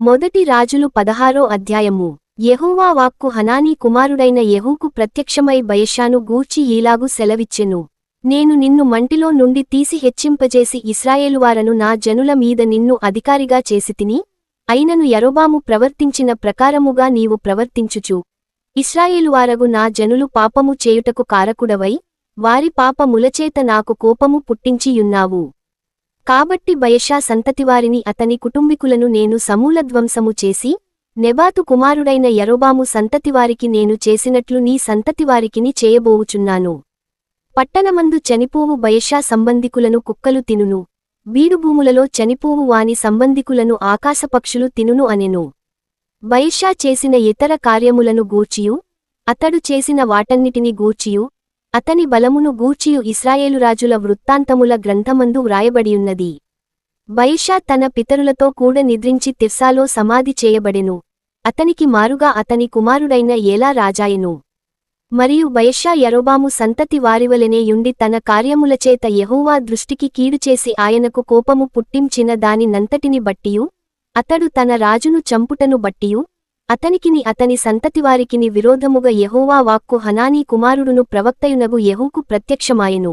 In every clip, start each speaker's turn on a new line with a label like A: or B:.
A: మొదటి రాజులు పదహారో అధ్యాయము. యెహోవా వాక్కు హనానీ కుమారుడైన యెహూకు ప్రత్యక్షమై బయషాను గూర్చి ఈలాగు సెలవిచ్చెను. నేను నిన్ను మంటిలో నుండి తీసి హెచ్చింపజేసి ఇస్రాయేలువారను నా జనుల మీద నిన్ను అధికారిగా చేసితిని అయినను యరోబాము ప్రవర్తించిన ప్రకారముగా నీవు ప్రవర్తించుచు. ఇస్రాయేలువారగు నా జనులు పాపము చేయుటకు కారకుడవై వారి పాప ములచేత నాకు కోపము పుట్టించియున్నావు. కాబట్టి బయషా సంతతివారిని అతని కుటుంబికులను నేను సమూలధ్వంసము చేసి నెబాతు కుమారుడైన యరోబాము సంతతివారికి నేను చేసినట్లు నీ సంతతివారికిని చేయబోవుచున్నాను. పట్టణమందు చనిపోవు బయషా సంబంధికులను కుక్కలు తినును. బీడుభూములలో చనిపోవు వాని సంబంధికులను ఆకాశపక్షులు తినును అనెను. బయషా చేసిన ఇతర కార్యములను గూర్చియు అతడు చేసిన వాటన్నిటిని గూర్చియు అతని బలమును గూర్చియు ఇస్రాయేలు రాజుల వృత్తాంతముల గ్రంథమందు వ్రాయబడియున్నది. బైషా తన పితరులతో కూడ నిద్రించి తిర్సాలో సమాధి చేయబడెను. అతనికి మారుగా అతని కుమారుడైన ఏలా రాజాయెను. మరియు బయషా యరోబాము సంతతి వారివలెనేయుండి తన కార్యములచేత యహోవా దృష్టికి కీడుచేసి ఆయనకు కోపము పుట్టించిన దాని నంతటిని బట్టియు అతడు తన రాజును చంపుటను బట్టియు అతనికిని అతని సంతతివారికిని విరోధముగా యెహోవా వాక్కు హనానీ కుమారుడును ప్రవక్తయునగు యెహూకు ప్రత్యక్షమాయెను.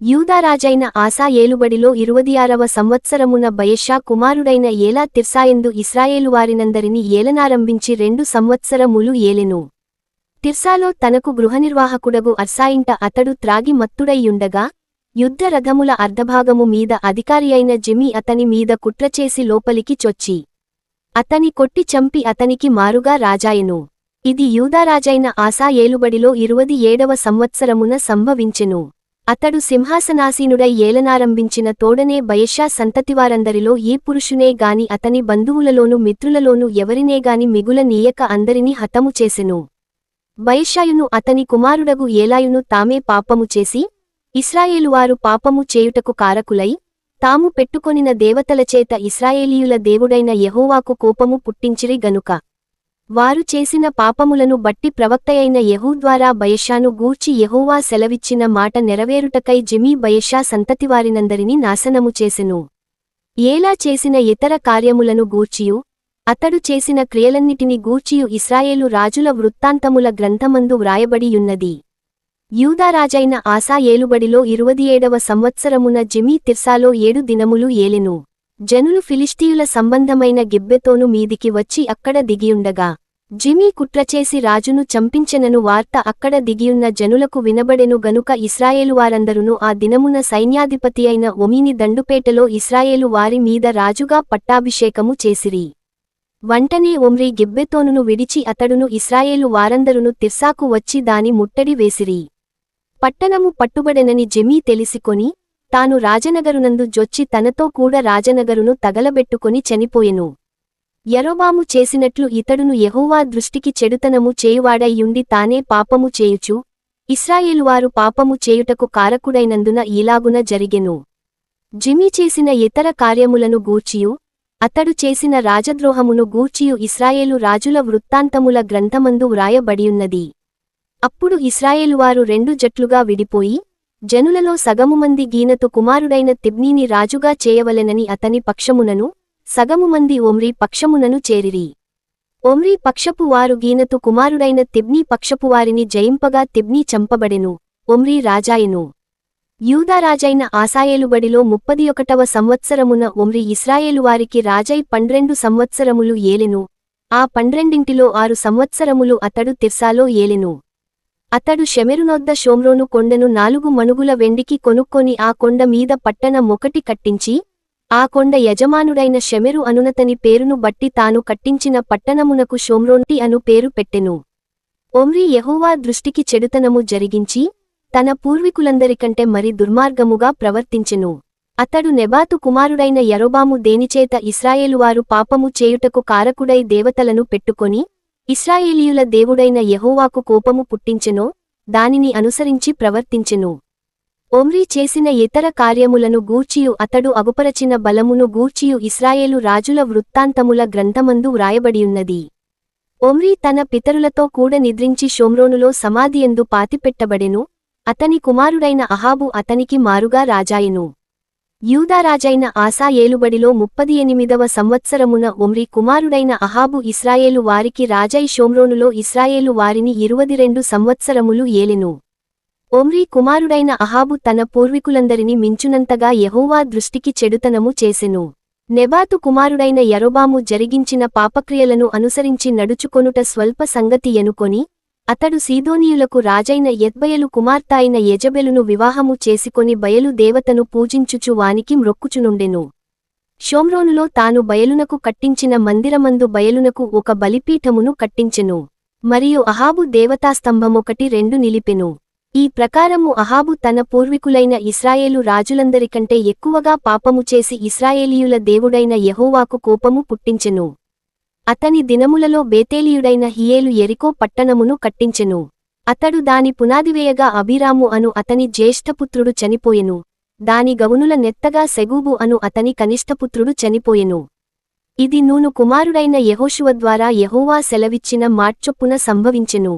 A: యూదారాజైన ఆసా ఏలుబడిలో ఇరువదియారవ సంవత్సరమున బయషా కుమారుడైన ఏలా తిర్సాయందు ఇస్రాయేలువారినందరిని ఏలనారంభించి రెండు సంవత్సరములు ఏలెను. తిర్సాలో తనకు గృహనిర్వాహకుడగు అర్సాయింట అతడు త్రాగి మత్తుడైయుండగా యుద్ధ రథముల అర్ధభాగము మీద అధికారియైన జిమి అతని మీద కుట్రచేసి లోపలికి చొచ్చి అతని కొట్టి చంపి అతనికి మారుగా రాజాయెను. ఇది యూదారాజైన ఆశా ఏలుబడిలో ఇరువది ఏడవ సంవత్సరమున సంభవించెను. అతడు సింహాసనాసీనుడై ఏలనారంభించిన తోడనే బయషా సంతతివారందరిలో ఈ పురుషునే గాని అతని బంధువులలోను మిత్రులలోను ఎవరినేగాని మిగుల నీయక అందరినీ హతము చేసెను. బయషాయును అతని కుమారుడగు ఏలాయును తామే పాపము చేసి ఇస్రాయేలువారు పాపము చేయుటకు కారకులై తాము పెట్టుకొనిన దేవతలచేత ఇస్రాయేలీయుల దేవుడైన యెహోవాకు కోపము పుట్టించిరి గనుక. వారు చేసిన పాపములను బట్టి ప్రవక్తయైన యెహూ ద్వారా బయషాను గూర్చి యెహోవా సెలవిచ్చిన మాట నెరవేరుటకై జిమీ బయషా సంతతివారినందరినీ నాశనము చేసెను. ఏలా చేసిన ఇతర కార్యములను గూర్చియు? అతడు చేసిన క్రియలన్నిటిని గూర్చియు ఇస్రాయేలు రాజుల వృత్తాంతముల గ్రంథమందు వ్రాయబడియున్నది. యూదారాజైన ఆసా ఏలుబడిలో ఇరువదియేడవ సంవత్సరమున జిమీ తిర్సాలో ఏడు దినములు ఏలెను. జనులు ఫిలిస్టీయుల సంబంధమైన గిబ్బెతోను మీదికి వచ్చి అక్కడ దిగియుండగా. జిమీ కుట్రచేసి రాజును చంపించెనను వార్త అక్కడ దిగియున్న జనులకు వినబడెను గనుక ఇస్రాయేలువారందరును ఆ దినమున సైన్యాధిపతి అయిన ఒమీని దండుపేటలో ఇస్రాయేలు వారి మీద రాజుగా పట్టాభిషేకము చేసిరి. వంటనే ఒమ్రీ గిబ్బెతోనును విడిచి అతడును ఇస్రాయేలు వారందరును తిర్సాకు వచ్చి దాని ముట్టడి వేసిరి. పట్టణము పట్టుబడెనని జెమీ తెలిసికొని తాను రాజనగరునందు జొచ్చి తనతో కూడా రాజనగరును తగలబెట్టుకొని చనిపోయెను. యరోబాము చేసినట్లు ఇతడును యహోవా దృష్టికి చెడుతనము చేయువాడైయుండి తానే పాపము చేయుచు ఇస్రాయేలువారు పాపము చేయుటకు కారకుడైనందున ఈలాగున జరిగెను. జిమీ చేసిన ఇతర కార్యములను గూర్చియు అతడు చేసిన రాజద్రోహమును గూర్చియు ఇస్రాయేలు రాజుల వృత్తాంతముల గ్రంథమందు వ్రాయబడియున్నది. అప్పుడు ఇస్రాయేలువారు రెండు జట్లుగా విడిపోయి జనులలో సగముమంది గీనతు కుమారుడైన తిబ్నీని రాజుగా చేయవలెనని అతని పక్షమునను సగముమంది ఒమ్రీ పక్షమునను చేరిరి. ఓమ్రీ పక్షపు వారు గీనతు కుమారుడైన తిబ్నీ పక్షపువారిని జయింపగా తిబ్నీ చంపబడెను ఒమ్రీ రాజాయెను. యూదారాజైన ఆసాయేలుబడిలో ముప్పది ఒకటవ సంవత్సరమున ఒమ్రి ఇస్రాయేలువారికి రాజై పండ్రెండు సంవత్సరములు ఏలెను ఆ పండ్రెండింటిలో ఆరు సంవత్సరములు అతడు తిర్సాలో ఏలెను. అతడు షెమెరునొద్ద షోమ్రోను కొండను నాలుగు మణుగుల వెండికి కొనుక్కొని ఆ కొండ మీద పట్టణ మొకటి కట్టించి ఆ కొండ యజమానుడైన షెమెరు అనునతని పేరును బట్టి తాను కట్టించిన పట్టణమునకు షోమ్రోంటి అను పేరు పెట్టెను. ఒమ్రి యహోవా దృష్టికి చెడుతనము జరిగించి తన పూర్వీకులందరికంటే మరి దుర్మార్గముగా ప్రవర్తించెను. అతడు నెబాతు కుమారుడైన యరోబాము దేనిచేత ఇస్రాయేలువారు పాపము చేయుటకు కారకుడై దేవతలను పెట్టుకొని ఇస్రాయేలీయుల దేవుడైన యహోవాకు కోపము పుట్టించెనో దానిని అనుసరించి ప్రవర్తించెను. ఓమ్రీ చేసిన ఇతర కార్యములను గూర్చియు అతడు అగుపరచిన బలమును గూర్చియు ఇస్రాయేలు రాజుల వృత్తాంతముల గ్రంథమందు వ్రాయబడియున్నది. ఓమ్రీ తన పితరులతో కూడ నిద్రించి షోమ్రోనులో సమాధియందు పాతిపెట్టబడెను అతని కుమారుడైన అహాబు అతనికి మారుగా రాజాయెను. యూదారాజైన ఆసా ఏలుబడిలో ముప్పది ఎనిమిదవ సంవత్సరమున ఒమ్రి కుమారుడైన అహాబు ఇస్రాయేలు వారికి రాజై షోమ్రోనులో ఇస్రాయేలు వారిని ఇరువది రెండు సంవత్సరములు ఏలెను. ఒమ్రి కుమారుడైన అహాబు తన పూర్వీకులందరిని మించునంతగా యహోవా దృష్టికి చెడుతనము చేసెను. నెబాతు కుమారుడైన యరోబాము జరిగించిన పాపక్రియలను అనుసరించి నడుచుకొనుట స్వల్ప సంగతి ఎనుకొని అతడు సీదోనీయులకు రాజైన ఎద్బయలు కుమార్తె యజబెలును వివాహము చేసుకొని బయలు దేవతను పూజించుచు వానికి మ్రొక్కుచునుండెను. షోమ్రోనులో తాను బయలునకు కట్టించిన మందిరమందు బయలునకు ఒక బలిపీఠమును కట్టించెను. మరియు అహాబు దేవతాస్తంభమొకటి రెండు నిలిపెను. ఈ ప్రకారము అహాబు తన పూర్వీకులైన ఇస్రాయేలు రాజులందరికంటే ఎక్కువగా పాపము చేసి ఇస్రాయేలీయుల దేవుడైన యహోవాకు కోపము పుట్టించెను. అతని దినములలో బేతేలీయుడైన హియేలు ఎరికో పట్టణమును కట్టించెను. అతడు దాని పునాదివేయగా అభిరాము అను అతని జ్యేష్ఠపుత్రుడు చనిపోయెను. దాని గవునుల నెత్తగా సెగూబు అను అతని కనిష్టపుత్రుడు చనిపోయెను. ఇది నూను కుమారుడైన యహోశువ ద్వారా యెహోవా సెలవిచ్చిన మాట్చొప్పున సంభవించెను.